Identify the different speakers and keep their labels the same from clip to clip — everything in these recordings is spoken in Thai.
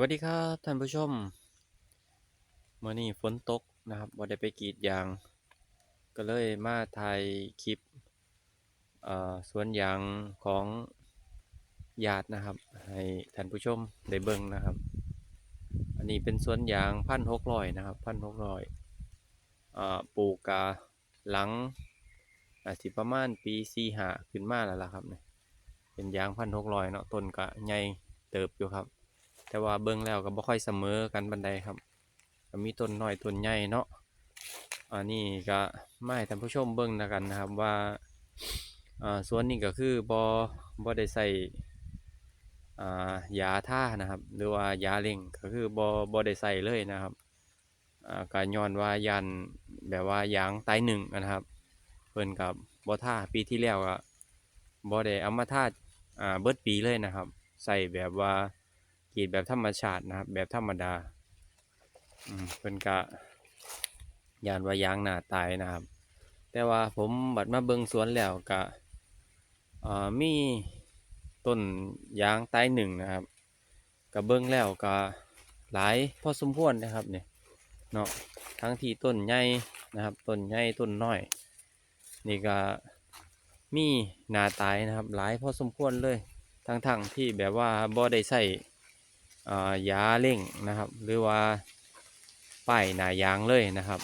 Speaker 1: วัสดีครับท่านผู้ชมเมื่อนี้ฝนตกนะครับบ่ได้ไปกรีดยาง ก็เลยมาถ่ายคลิปสวนยางของญาตินะครับ ให้ท่านผู้ชมได้เบิ่งนะครับ อันนี้เป็นสวนยางพันหกร้อยนะครับพันหกร้อยปลูกกะหลังอาจสิประมาณปีสี่หาขึ้นมาแล้วล่ะครับเนี่ยเป็นยางพันหกร้อยเนาะต้นกะใหญ่เติบอยู่ครับ แต่ว่าเบิ่งแล้วก็บ่ค่อยเสมอกันบันไดครับก็มีต้นน้อยต้นใหญ่เนาะอันนี้ก็ไมาให้ท่านผู้ชมเบิ่งแล้วกันนะครับว่าอ่าสวนนี้ก็คือบ่บ่ได้ใส่อ่ายาท่านะครับ หรือว่ายาเร่งก็คือบ่บ่ได้ใส่เลยนะครับอ่าก็ย้อนว่ายันแบบว่ายางตายหนึ่งนะครับ เพิ่นกับบ่ท่าปีที่แล้วก็บ่ได้เอามาท่าอ่าเบิดปีเลยนะครับ ใส่แบบว่า กรีดแบบธรรมชาตินะครับ แบบธรรมดาอืมเพิ่นกะยานวายางหน้าตายนะครับ แต่ว่าผมบัดมาเบิงสวนแล้วกะเอ่อมีต้นยางตายหนึ่งนะครับกะเบิงแล้วกะหลายพอสมควรนะครับเนี่ยเนาะทั้งที่ต้นใหญ่นะครับต้นใหญ่ต้นน้อยนี่ก็มีหน้าตายนะครับ หลายพอสมควรเลยทั้งๆที่แบบว่าบ่ได้ใส่ ยาเร่งนะครับ หรือว่าป้ายหนายางเลยนะครับ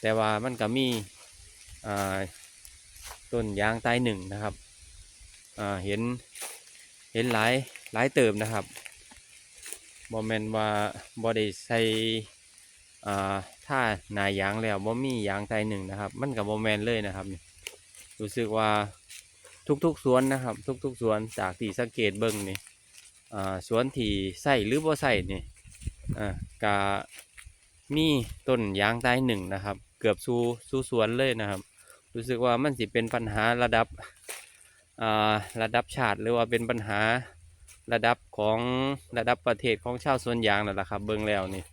Speaker 1: แต่ว่ามันก็มีอ่าต้นยางตายหนึ่งนะครับเห็นเห็นหลายหลายเติมนะครับบอมแมนว่าบอได้ใส่อ่าถ้าหนายางแล้วบ่มียางตายหนึ่งนะครับ มันกับบอมแมนเลยนะครับรู้สึกว่าทุกๆสวนนะครับ ทุกๆสวนจากที่สังเกตเบิ้งนี่ สวนที่ใส่หรือบ่ใส่นี่อ่ากะมีต้นยางตายหนึ่งนะครับ เกือบสู่สู่สวนเลยนะครับ รู้สึกว่ามันสิเป็นปัญหาระดับระดับชาติหรือว่าเป็นปัญหาระดับของระดับประเทศของชาวสวนยางนั่นแหละครับ เบิ่งแล้วนี่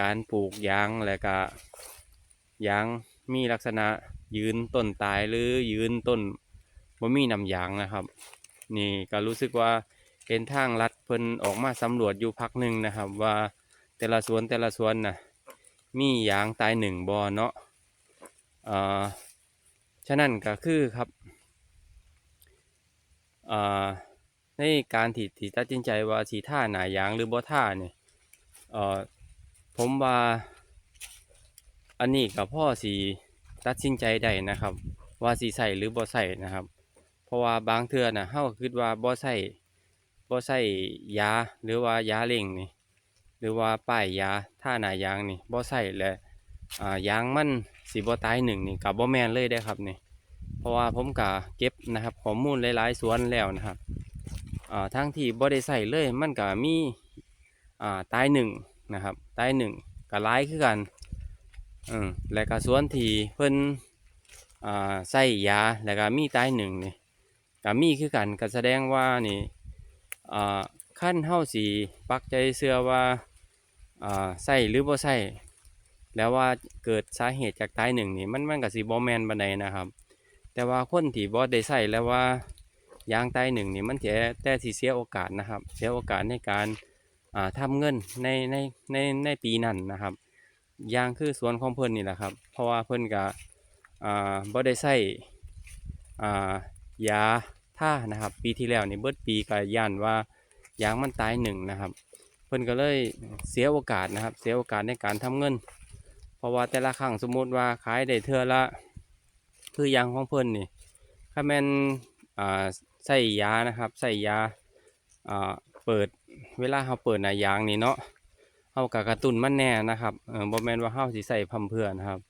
Speaker 1: การปลูกยางและก็ยางมีลักษณะยืนต้นตายหรือยืนต้นบ่มีน้ำยางนะครับ นี่ก็รู้สึกว่า เป็นทางลัดเพิ่นออกมาสำรวจอยู่พักหนึ่งนะครับ ว่าแต่ละสวนแต่ละสวนนะมียางตายหนึ่งบอเนาะอ่าฉะนั้นก็คือครับอ่าในการที่ที่ตัดสินใจว่าสีท่าหนายางหรือบ่ท่าเนี่ยเอ่อผมว่าอันนี้กับพ่อสีตัดสินใจได้นะครับ ว่าสีใส่หรือบ่ใส่นะครับ เพราะว่าบางเทื่อนะเฮาคิดว่าบ่ใส่ บ่ใส่ยาหรือว่ายาเร่งนี่ หรือว่าป้ายยาท่าหนายางนี่บ่ใส่และอ่ายางมันสิบ่ตายหนึ่งนี่กับบ่แมนเลยได้ครับนี่ เพราะว่าผมก็เก็บนะครับข้อมูลหลายๆสวนแล้วนะครับอ่าทั้งที่บ่ได้ใส่เลยมันก็มีอ่าตายหนึ่งนะครับตายหนึ่งก็หลายคือกันอืมและก็สวนที่เพิ่นอ่าใส่ยาแล้วก็มีตายหนึ่งนี่ก็มีคือกันก็แสดงว่านี่ ขั้นเฮาสีปักใจเชื่อว่าใส่หรือบ่ใส่แล้วว่าเกิดสาเหตุจากตายหนึ่งนี่มันมันก็สิบ่แมนบันไดนะครับ แต่ว่าคนที่บ่ได้ใส่แล้วว่ายางตายหนึ่งนี่มันแต่แต่สิเสียโอกาสนะครับ เสียโอกาสในการอ่าทำเงินในในในในปีนั้นนะครับยางคือสวนของเพิ่นนี่แหละครับ เพราะว่าเพิ่นก็อ่าบ่ได้ใส่ยาานะครับ ปีที่แล้วนี่เบิดปีก็ย่านว่ายางมันตายหนึ่งนะครับ เพิ่นก็เลยเสียโอกาสนะครับ เสียโอกาสในการทำเงิน เพราะว่าแต่ละครั้งสมมุติว่าขายได้เทื่อละ คือยางของเพิ่นนี่ถ้าแม่นอ่าใส่ยานะครับใส่ยาอ่าเปิดเวลาเขาเปิดหนายางนี่เนาะเฮากะกระตุนมันแน่นะครับเออบ่แม่นว่าเฮาสิใส่พัมเพื่อนะครับ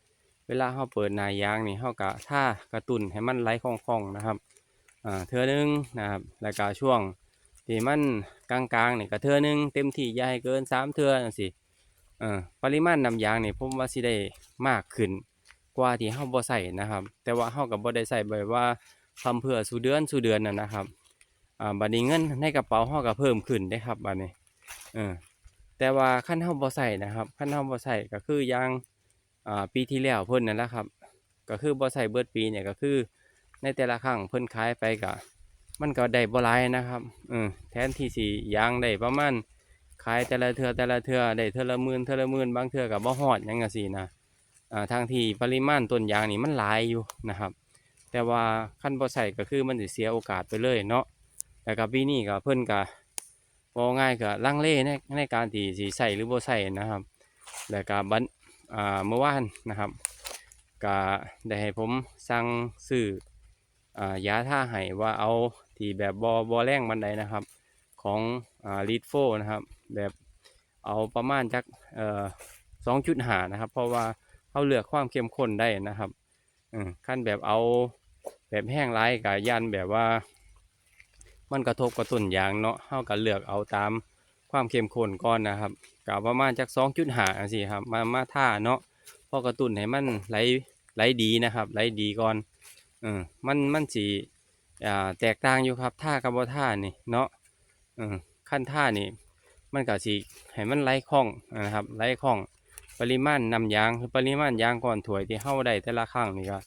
Speaker 1: เวลาเฮาเปิดหนายางนี่เฮากะท่ากระตุนให้มันไหลคล่องๆนะครับ เทือหนึงนะครับแล้วก็ช่วงที่มันกลางๆนี่ก็เทือหนึงเต็มที่อย่าให้เกินสามเทือจังซี่เอ่อปริมาณน้ำยางนี่ผมว่าสิได้มากขึ้นกว่าที่เฮาบ่ใส่นะครับ แต่ว่าเฮาก็บ่ได้ใส่แบบว่าทำเพื่อสู่เดือนสู่เดือนน่ะนะครับอ่าบัดนี้เงินในกระเป๋าเฮาก็เพิ่มขึ้นได้ครับบัดนี้เออแต่ว่าคันเฮาบ่ใส่นะครับคันเฮาบ่ใส่ก็คืออย่างอ่าปีที่แล้วเพิ่นนั่นแหละครับ ก็คือบ่ใส่เบิดปีเนี่ยก็คือ ในแต่ละครั้งเพิ่นขายไปก็มันก็ได้บ่หลายนะครับเออแทนที่สิยางได้ประมาณขายแต่ละเทือแต่ละเทือได้เทือละหมื่นเทือละหมื่นบางเทือกับบ่ฮอดยังจังซี่นะอ่าทางที่ปริมาณต้นยางนี่มันหลายอยู่นะครับ แต่ว่าขั้นบ่ใส่ก็คือมันสิเสียโอกาสไปเลยเนาะแต่กับปีนี้ก็เพิ่นก็บ่ง่ายก็ลังเลในในการที่สิใส่หรือบ่ใส่นะครับ แล้วก็บันอ่าเมื่อวานนะครับก็ได้ให้ผมสั่งซื้อ ยาท่าให้ว่าเอาที่แบบบ่บ่แรงบันไดนะครับ ของลีดโฟนะครับแบบเอาประมาณจักสองจุดหานะครับ เพราะว่าเขาเลือกความเข้มข้นได้นะครับขั้นแบบเอาแบบแห้งไร้กับยันแบบว่า มันกระทบกับต้นยางเนาะเข้าก็เลือกเอาตามความเข้มข้นก่อนนะครับกับประมาณจักสองจุดหาสิครับมามาท่าเนาะพอกระตุ้นให้มันไหลไหลดีนะครับไหลดีก่อน เออมันมันสีอ่าแตกต่างอยู่ครับท่ากับบ่ท่านี่เนาะเออขั้นท่านี่ มันก็สิให้มันไหลคล่องนะครับไหลคล่อง ปริมาณนำยางคือปริมาณยางก่อนถวยที่เข้าได้แต่ละครั้งนี่ก็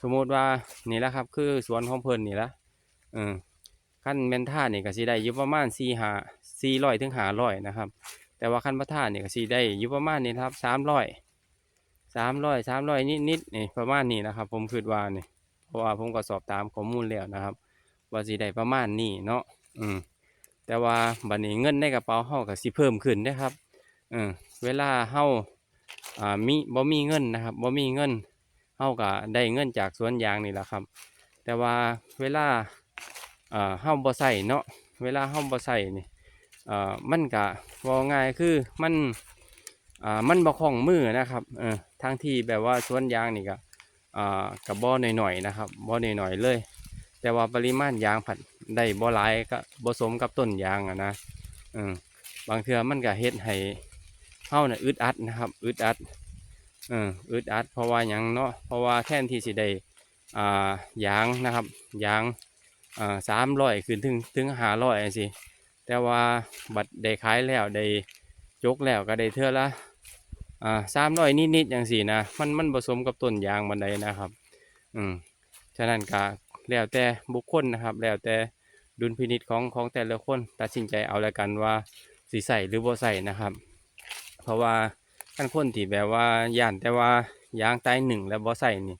Speaker 1: สมมติว่านี่ละครับ คือสวนของเพิ่นนี่ละเออขั้นเมนท่านี่ก็สิได้ยู่ประมาณสี่หาสี่ร้อยถึงหาร้อยนะครับ แต่ว่าขั้นพระท่านี่ก็สิได้ยู่ประมาณนี้ครับสามร้อยสามร้อยสามร้อยนิดนิดนี่ประมาณนี้นะครับ ผมคิดว่านี่ ราะว่าผมก็สอบตามข้อมูลแล้วนะครับ ว่าสิได้ประมาณนี้เนาะอืมแต่ว่าบัดนี้เงินในกระเป๋าเฮาก็สิเพิ่มขึ้นเด้ครับเออเวลาเฮาอ่ามีบ่มีเงินนะครับบ่มีเงินเฮาก็ได้เงินจากสวนยางนี่แหละครับ แต่ว่าเวลาอ่าเฮาบ่ใส่เนาะเวลาเฮาบ่ใส่นี่อ่ามันก็ว่าง่ายคือมันอ่ามันบ่คล่องมือนะครับเออทางที่แบบว่าสวนยางนี่ก็ ก็บ่หน่อยๆนะครับบ่อหน่อยๆเลย แต่ว่าปริมาณยางผัดได้บ่หลายก็บ่สมกับต้นยางอะนะบางเทื่อมันก็เฮ็ดให้เฮาน่ะอึดอัดนะครับอึดอัดอออึดอัด เพราะว่าหยังเนาะเพราะว่าแทนที่สิได้อ่ายางนะครับยางอ่า300ขึ้นถึงถึง500จังซี่แต่ว่าบัดได้ขายแล้วได้จกแล้วก็ได้เทื่อละ อ่า300นิดๆจังซี่นะมันมันบ่สมกับต้นยางบันไดนะครับ อืมฉะนั้นก็แล้วแต่บุคคลนะครับ แล้วแต่ดุลพินิจของของแต่ละคนตัดสินใจเอาแล้วกันว่าสีใส่หรือบ่ใส่นะครับ เพราะว่าท่านคนที่แบบว่าย่านแต่ว่ายางตายหนึ่งแล้วบ่ใส่นี่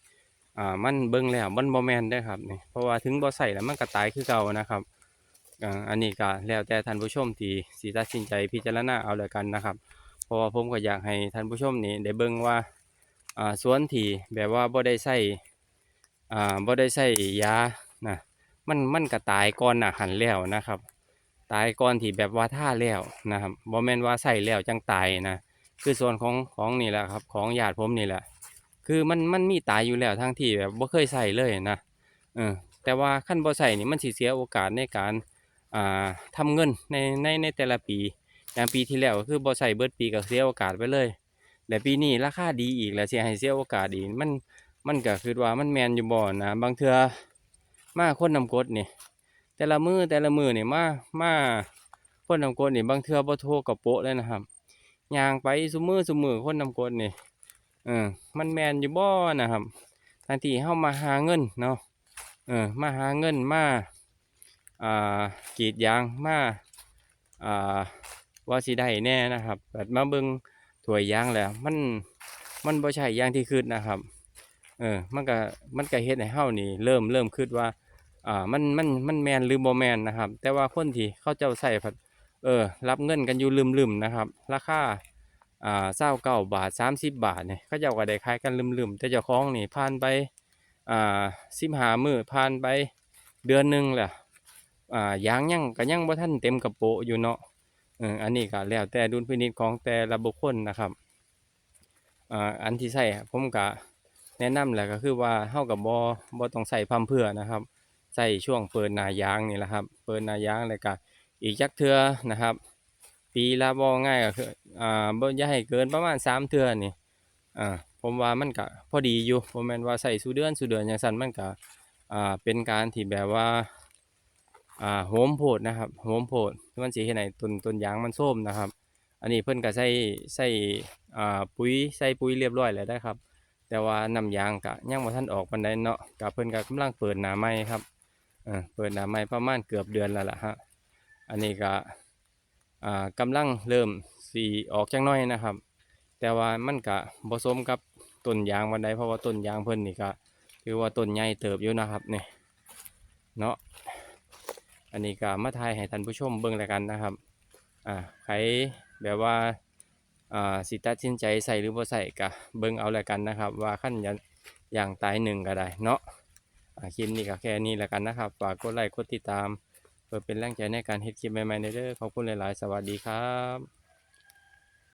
Speaker 1: อ่ามันเบิ่งแล้วมันบ่แมนได้ครับนี่เพราะว่าถึงบ่ใส่แล้วมันก็ตายคือเก่านะครับอันนี้ก็แล้วแต่ท่านผู้ชมที่สิตัดสินใจพิจารณาเอาแล้วกันนะครับ เพราะว่าผมก็อยากให้ท่านผู้ชมนี่ได้เบิ่งว่าอ่าสวนที่แบบว่าบ่ได้ใส่อ่าบ่ได้ใส่ยานะมันมันก็ตายก่อนหน้าหันแล้วนะครับ ตายก่อนที่แบบว่าท่าแล้วนะครับบ่แม่นว่าใส่แล้วจังตายนะคือส่วนของของนี่แหละครับ ของญาติผมนี่แหละ คือมันมันมีตายอยู่แล้วทั้งที่แบบบ่เคยใส่เลยนะเออแต่ว่าขั้นบ่ใส่นี่มันสิเสียโอกาสในการอ่าทำเงินในในในแต่ละปี อย่างปีที่แล้วก็คือบ่ใส่เบิดปีก็เสียโอกาสไปเลย แต่ปีนี้ราคาดีอีกแล้วสิให้เสียโอกาสอีกมันมันก็คือว่ามันแมนอยู่บ่อนะบางเทือมาคนนำกดนี่แต่ละมือแต่ละมือนี่มามาคนนำกดนี่บางเทือบ่โทรกับโปะเลยนะครับยางไปซุมือซุมือคนนำกดนี่เออมันแมนอยู่บ่อนะครับทันทีเฮามาหาเงินเนาะเออมาหาเงินมาอ่ากรีดยางมาอ่า ว่าสิได้แน่นะครับแบบมาเบิ่งถวยยางแล้ว มันมันบ่ใช่ยางที่คิดนะครับ เออมันก็มันก็เฮ็ดให้เฮานี่ เริ่มเริ่มคิดว่าอ่ามันมันมันแมนหรือบ่แมนนะครับ แต่ว่าคนที่เขาเจ้าใส่ผัดเออ รับเงินกันอยู่ลืมๆนะครับ ราคาอ่าเศร้าเก้าบาทสามสิบบาทเนี่ยเขาเจ้าก็ได้ขายกันลืมๆแต่เจ้าของนี่ผ่านไปอ่าสิบหามือผ่านไปเดือนหนึ่งแหละอ่ายางยังก็ยังบ่ทันเต็มกระโปะอยู่เนาะ อันนี้ก็แล้วแต่ดุลพินิจของแต่ละบุคคลนะครับอันที่ใส่ผมก็แนะนำแหละก็คือว่าเฮากับบ่บ่ต้องใส่พัมเพื่อนะครับใส่ช่วงเปิดนายางนี่แหละครับ เปิดนายางแล้วก็อีกจักเทื่อนะครับ ปีละบ่ง่ายก็คืออ่าบ่อย่าให้เกินประมาณ3เทื่อนี่อ่าผมว่ามันก็พอดีอยู่บ่แม่นว่าใส่สู่เดือนสู่เดือนจังซั่นมันก็อ่าเป็นการที่แบบว่า อ่าโหมโพดนะครับโหมโพดมันสิเฮ็ดให้ต้นต้นยางมันโทรมนะครับ อันนี้เพิ่นก็ใส่ใส่อ่าปุ๋ยใส่ปุ๋ยเรียบร้อยแล้วได้ครับ แต่ว่าน้ำยางกะยังบ่ทันออกปานใดเนาะกะเพิ่นก็กำลังเปิดหน้าใหม่ครับเออเปิดหน้าใหม่ประมาณเกือบเดือนแล้วล่ะฮะอันนี้ก็อ่ากำลังเริ่มสีออกจังน้อยนะครับ แต่ว่ามันก็บ่สมกับต้นยางวันใดเพราะว่าต้นยางเพิ่นนี่ก็ถือว่าต้นใหญ่เติบอยู่นะครับเนี่ยเนาะ อันนี้ก็มาทายให้ท่านผู้ชมเบิ่งแล้วกันนะครับอ่าใครแบบว่าอ่าสิตัดสินใจใส่หรือบ่ใส่ก็เบิ่งเอาแล้วกันนะครับ ว่าขั้นยันอย่างตายหนึ่งก็ได้เนาะอ่าคลิปนี้ก็แค่นี้แล้วกันนะครับฝากกดไลค์กดติดตามเพื่อเป็นแรงใจในการเฮ็ดคลิปใหม่ๆในเด้อขอบคุณหลายๆ สวัสดีครับ